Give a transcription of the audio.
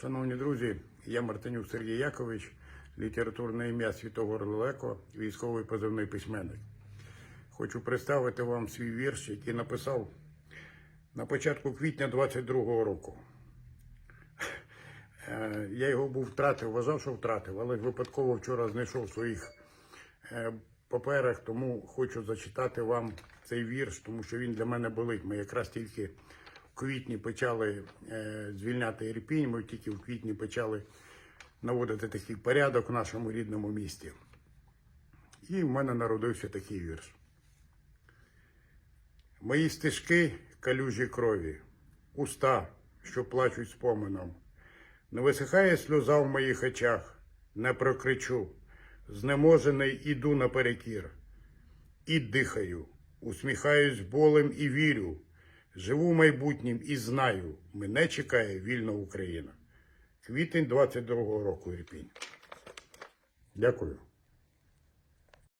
Шановні друзі, я Мартинюк Сергій Якович, літературне ім'я Святого Лелеко, військовий позивний письменник. Хочу представити вам свій вірш, який написав на початку квітня 22-го року. Е, Я його був втратив, вважав, що втратив, але випадково вчора знайшов своїх е, паперах, тому хочу зачитати вам цей вірш, тому що він для мене болить. Ми якраз тільки квітні почали е, звільняти Ірпінь, ми тільки в квітні почали наводити такий порядок в нашому рідному місті. І в мене народився такий вірш. Мої стежки калюжі крові, уста, що плачуть спомином. Не висихає сльоза в моїх очах, не прокричу. Знеможений іду наперекір. І дихаю, усміхаюсь болем і вірю. Живу майбутнім і знаю, мене чекає вільна Україна. Квітень 22-го року Ірпінь. Дякую.